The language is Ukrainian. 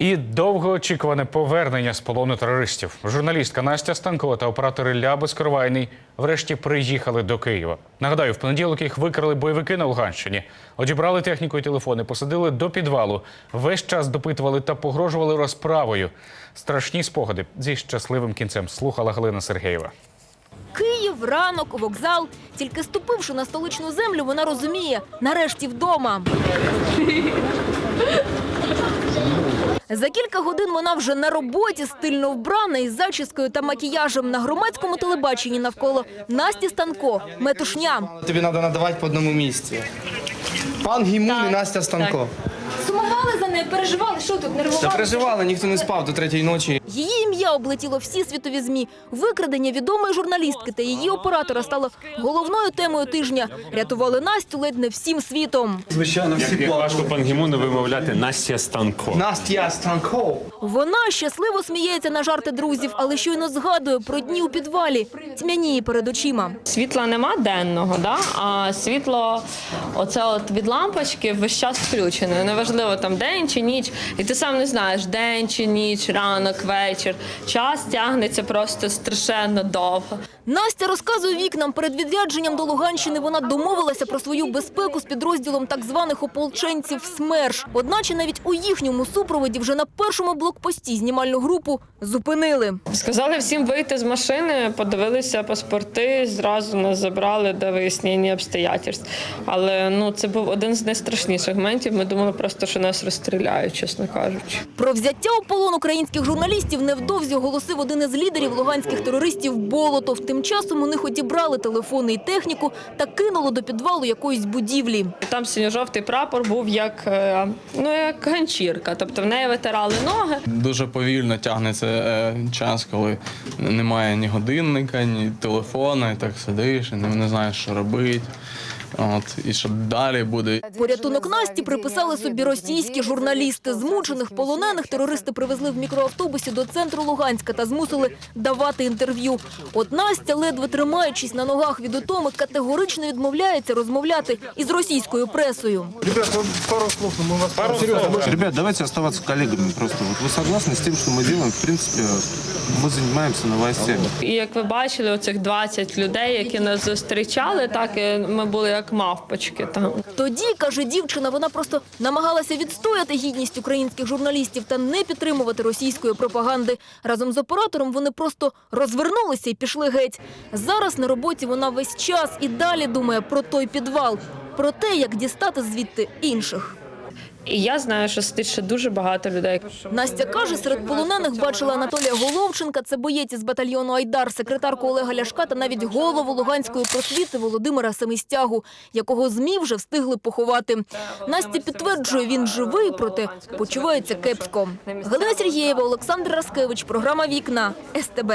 І довгоочікуване повернення з полону терористів. Журналістка Настя Станкова та оператор Ілля Безкоровайний врешті приїхали до Києва. Нагадаю, в понеділок їх викрали бойовики на Луганщині, одібрали техніку і телефони, посадили до підвалу. Весь час допитували та погрожували розправою. Страшні спогади зі щасливим кінцем слухала Галина Сергеєва. Київ, ранок, вокзал. Тільки ступивши на столичну землю, вона розуміє – нарешті вдома. За кілька годин вона вже на роботі, стильно вбрана із зачіскою та макіяжем на громадському телебаченні навколо Насті Станко, метушня. Тобі треба надавати по одному місці. Пан Гімун і Настя Станко. Сумували за нею, переживали, що тут Та переживали, ніхто не спав до третьої ночі. Її ім'я облетіло всі світові змі. Викрадення відомої журналістки та її оператора стало головною темою тижня. Рятували Настю ледь не всім світом. Звичайно, всі Як важко пангімону вимовляти Настя Станко. Настя Станко. Вона щасливо сміється на жарти друзів, але щойно згадує про дні у підвалі. Тьмяніє перед очима. Світла нема денного, да? а світло оце от від лампочки весь час включене. Неважливо там день чи ніч. І ти сам не знаєш, день чи ніч, ранок, вечір. Час тягнеться просто страшенно довго. Настя розказує вікнам, перед відрядженням до Луганщини вона домовилася про свою безпеку з підрозділом так званих ополченців СМЕРШ. Одначе навіть у їхньому супроводі вже на першому блокпості знімальну групу зупинили. Сказали всім вийти з машини, подивилися паспорти, зразу нас забрали до вияснення обстоятельств. Але ну це був один з найстрашніших моментів. Ми думали просто, що нас розстріляють, чесно кажучи. Про взяття у полон українських журналістів невдовзі оголосив один із лідерів луганських терористів Болотов. Тим часом у них одібрали телефони і техніку та кинуло до підвалу якоїсь будівлі. Там синьо-жовтий прапор був як, е, ну, як ганчірка, тобто в неї витирали ноги. Дуже повільно тягнеться е, час, коли немає ні годинника, ні телефона, і так сидиш, і не, не знаєш, що робити. От, і що далі буде. Порятунок Насті приписали собі російські журналісти. Змучених полонених терористи привезли в мікроавтобусі до центру Луганська та змусили давати інтерв'ю. От Настя, ледве тримаючись на ногах від утоми, категорично відмовляється розмовляти із російською пресою. Ребят, давайте оставаться коллегами просто. Вот вы согласны с тем, что мы делаем? В принципе, мы занимаемся новостями. І як ви бачили, оцих 20 людей, які нас зустрічали, так і ми були як мавпочки там. Тоді, каже дівчина, вона просто намагалася відстояти гідність українських журналістів та не підтримувати російської пропаганди. Разом з оператором вони просто розвернулися і пішли геть. Зараз на роботі вона весь час і далі думає про той підвал, про те, як дістати звідти інших. І я знаю, що сидить ще дуже багато людей. Настя каже, серед полонених бачила Анатолія Головченка, це боєць із батальйону Айдар, секретарку Олега Ляшка та навіть голову Луганської просвіти Володимира Семистягу, якого ЗМІ вже встигли поховати. Настя підтверджує, він живий, проте почувається кепсько. Галина Сергієва, Олександр Раскевич, програма «Вікна», СТБ.